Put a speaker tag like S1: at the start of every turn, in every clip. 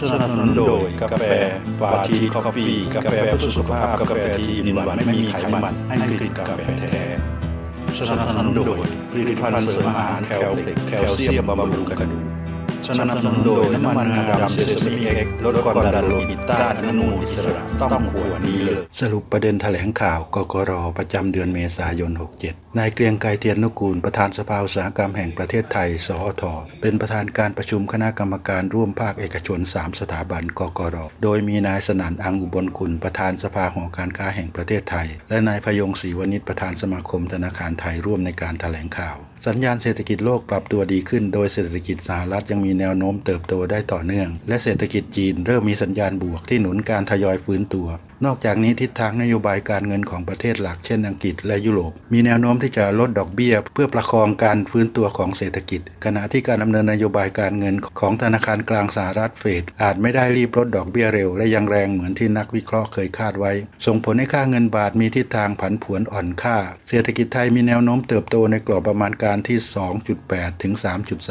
S1: สนับสนุนโดยกาแฟปาทีคอฟฟี่กาแฟเพื่อสุขภาพกาแฟที่มีหวานไม่มีไขมันให้กลิ่นกาแฟแท้สนับสนุนโดยผลิตภัณฑ์เสริมอาหารแคลเล็กแคลเซียมบำรุงกระดูก สนับสนุนโดยน้ำมันงาดำเซซามิเอ็กลดความดันโลหิตต้านอนุมูลอิสระต้องขวดนี้เลย สรุปประเด็นแถลงข่าวกกรประจำเดือนเมษายน 67 นายเกรียงไกรเทียนนุกูล ประธานสภาอุตสาหกรรมแห่งประเทศไทย สอท เป็นประธานการประชุมคณะกรรมการร่วมภาคเอกชน 3 สถาบันกกร โดยมีนายสนั่นอังอุบลคุณประธานสภาหอการค้าแห่งประเทศไทย และนายพยงศรีวณิชประธานสมาคมธนาคารไทยร่วมในการแถลงข่าว สัญญาณเศรษฐกิจโลกปรับตัวดีขึ้น โดยเศรษฐกิจสหรัฐยังมีแนวโน้มเติบโตได้ต่อเนื่อง และเศรษฐกิจจีนเริ่มมีสัญญาณบวกที่หนุนการทยอยฟื้นตัว นอกจากนี้ทิศทางนโยบายการเงินของประเทศหลักเช่นอังกฤษและยุโรป มีแนวโน้มที่จะลดดอกเบี้ย เพื่อประคองการฟื้นตัวของเศรษฐกิจ ขณะที่การดำเนินนโยบายการเงินของธนาคารกลางสหรัฐเฟดอาจไม่ได้รีบลดดอกเบี้ยเร็ว และยังแรงเหมือนที่นักวิเคราะห์เคยคาดไว้ ส่งผลให้ค่าเงินบาทมีทิศทางผันผวนอ่อนค่า เศรษฐกิจไทยมีแนวโน้มเติบโตในกรอบประมาณการที่ 2.8 ถึง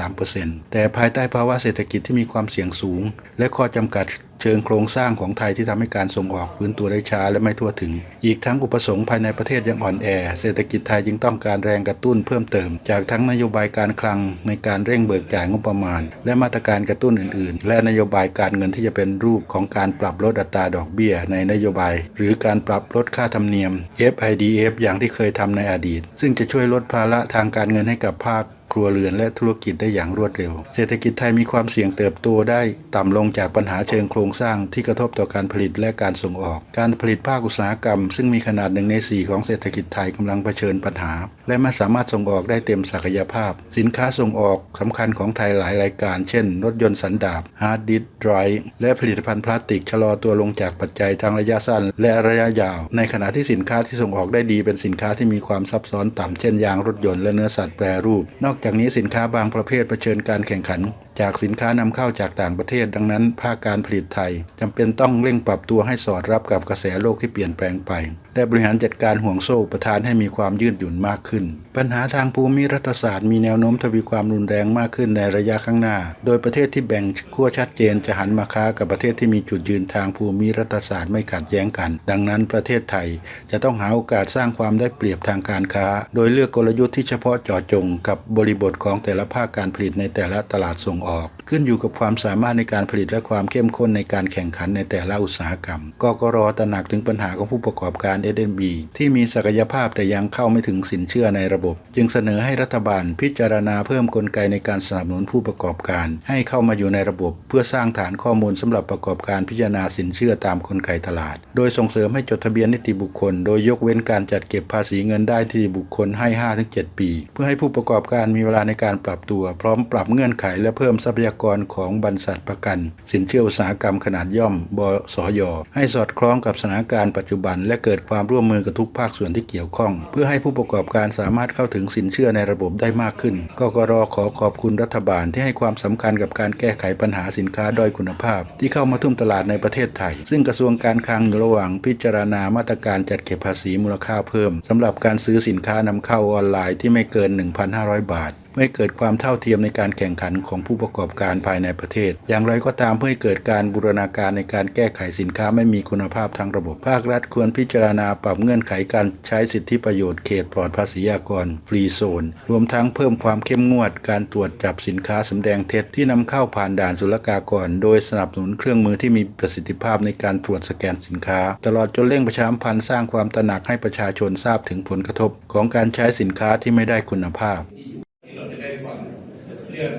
S1: 3.3%แต่ภายใต้ภาวะเศรษฐกิจที่มีความเสี่ยงสูง และข้อจำกัด เชิงโครงสร้างของไทยที่ทำให้การส่งออกฟื้นตัวได้ช้าและไม่ทั่วถึง อีกทั้งอุปสงค์ภายในประเทศยังอ่อนแอ เศรษฐกิจไทยจึงต้องการแรงกระตุ้นเพิ่มเติม จากทั้งนโยบายการคลังในการเร่งเบิกจ่ายงบประมาณ และมาตรการกระตุ้นอื่น ๆ และนโยบายการเงินที่จะเป็นรูปของการปรับลดอัตราดอกเบี้ย ในนโยบาย หรือการปรับลดค่าธรรมเนียม FIDF อย่างที่เคยทำในอดีต ซึ่งจะช่วยลดภาระทางการเงินให้กับภาค ครัวเรือนและธุรกิจได้อย่างรวดเร็ว เศรษฐกิจไทยมีความเสี่ยงเติบโตได้ต่ำลงจากปัญหาเชิงโครงสร้างที่กระทบต่อการผลิตและการส่งออก การผลิตภาคอุตสาหกรรม ซึ่งมีขนาดหนึ่งในสี่ของเศรษฐกิจไทยกำลังเผชิญปัญหา และไม่สามารถส่งออกได้เต็มศักยภาพ สินค้าส่งออกสำคัญของไทยหลายรายการ เช่น รถยนต์สันดาปฮาร์ดดิสก์ไดรฟ์และผลิตภัณฑ์พลาสติกชะลอตัวลงจากปัจจัยทางระยะสั้น และระยะยาว ในขณะที่สินค้าที่ส่งออกได้ดีเป็นสินค้าที่มีความซับซ้อนต่ำเช่นยางรถยนต์และเนื้อสัตว์แปรรูปนอกจากนี้สินค้าบางประเภทเผชิญการแข่งขัน จากสินค้านำเข้าจากต่างประเทศ ดังนั้น ภาคการผลิตไทยจำเป็นต้องเร่งปรับตัวให้สอดรับกับกระแสโลกที่เปลี่ยนแปลงไป และบริหารจัดการห่วงโซ่ประทานให้มีความยืดหยุ่นมากขึ้น ปัญหาทางภูมิรัฐศาสตร์มีแนวโน้มทวีความรุนแรงมากขึ้นในระยะข้างหน้า โดยประเทศที่แบ่งขั้วชัดเจนจะหันมาค้ากับประเทศที่มีจุดยืนทางภูมิรัฐศาสตร์ไม่ขัดแย้งกัน ดังนั้นประเทศไทยจะต้องหาโอกาสสร้างความได้เปรียบทางการค้า โดยเลือกกลยุทธ์ที่เฉพาะเจาะจง กับบริบทของแต่ละภาคการผลิตในแต่ละตลาดส่งออกขึ้นอยู่กับความสามารถในการผลิตและความเข้มข้นในการแข่งขันในแต่ละอุตสาหกรรมกกรตระหนักถึงปัญหาของผู้ประกอบการ SMB ที่มีศักยภาพแต่ยังเข้าไม่ถึงสินเชื่อในระบบ จึงเสนอให้รัฐบาลพิจารณาเพิ่มกลไกในการสนับสนุนผู้ประกอบการ ให้เข้ามาอยู่ในระบบ เพื่อสร้างฐานข้อมูลสำหรับประกอบการพิจารณาสินเชื่อตามกลไกตลาด โดยส่งเสริมให้จดทะเบียนนิติบุคคล โดยยกเว้นการจัดเก็บภาษีเงินได้ที่บุคคลให้ 5-7 ปี เพื่อให้ผู้ประกอบการมีเวลาในการปรับตัว พร้อมปรับเงื่อนไขและเพิ่มทรัพยากรของบรรษัทประกัน สินเชื่ออุตสาหกรรมขนาดย่อม บสย ให้สอดคล้องกับสถานการณ์ปัจจุบัน และเกิดความร่วมมือกับทุกภาคส่วนที่เกี่ยวข้อง เพื่อให้ผู้ประกอบการสามารถเข้าถึงสินเชื่อในระบบได้มากขึ้นกกรขอขอบคุณรัฐบาลที่ให้ความสำคัญกับการแก้ไขปัญหาสินค้าด้อยคุณภาพ ที่เข้ามาทุ่มตลาดในประเทศไทย ซึ่งกระทรวงการคลังอยู่ระหว่างพิจารณามาตรการจัดเก็บภาษีมูลค่าเพิ่มสำหรับการซื้อสินค้านำเข้าออนไลน์ที่ไม่เกิน 1,500 บาทเพื่อให้เกิดความเท่าเทียมในการแข่งขันของผู้ประกอบการภายในประเทศ อย่างไรก็ตามเพื่อให้เกิดการบูรณาการในการแก้ไขสินค้าไม่มีคุณภาพทางระบบ ภาครัฐควรพิจารณาปรับเงื่อนไขการใช้สิทธิประโยชน์เขตปลอดภาษีอากรฟรีโซน รวมทั้งเพิ่มความเข้มงวดการตรวจจับสินค้าสำแดงเท็จที่นำเข้าผ่านด่านศุลกากร โดยสนับสนุนเครื่องมือที่มีประสิทธิภาพในการตรวจสแกนสินค้า ตลอดจนเร่งประชาสัมพันธ์สร้างความตระหนักให้ประชาชนทราบถึงผลกระทบของการใช้สินค้าที่ไม่ได้คุณภาพ
S2: ที่เราจะได้ฟัง เรื่อง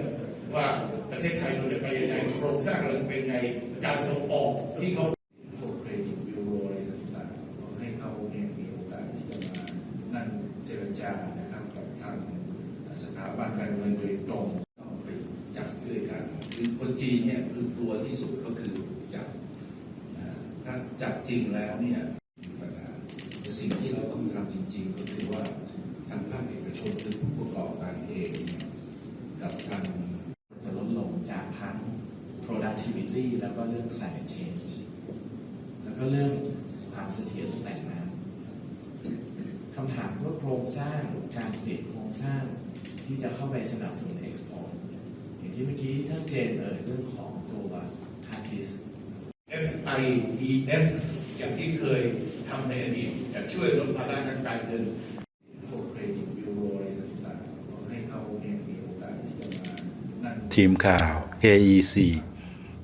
S2: ว่าประเทศไทยเราจะไปยังไงโครงสร้างเราจะเป็นไงการส่งออกที่เขา
S3: เครดิตยูโรอะไรต่างๆก็ให้เขาเนี่ยมีโอกาสที่จะมานั่งเจรจานะครับกับทางสถาบันการเงินโดยตรง
S4: ต้องไปจับด้วยกันคือคนจีนเนี่ยคือกลัวที่สุดก็คือถูกจับ
S3: จับจริงแล้วเนี่ยมีปัญหาแต่สิ่งที่เราต้องทำจริงๆ ก็คือว่าทางภาคเอกชนคือผู้ประกอบการเองเนี่ยกับทาง
S4: จะลดลงจากทั้ง แล้วก็เรื่อง climate change แล้วก็เรื่องความเสถียรของแหล่งน้ำคำถามว่าโครงสร้างการผลิตโครงสร้างที่จะเข้าไปสนับสนุน export อร์ตอย่างที่เมื่อกี้ท่านเจนเอ่ยเรื่องของตัว hard disk
S2: FIDF อย่างที่เคยทำในอดีตจะช่วยลดภาระทางการเงิน
S3: พวกเครดิตบิวโรอะไรต่างๆก็ให้เขาเนี่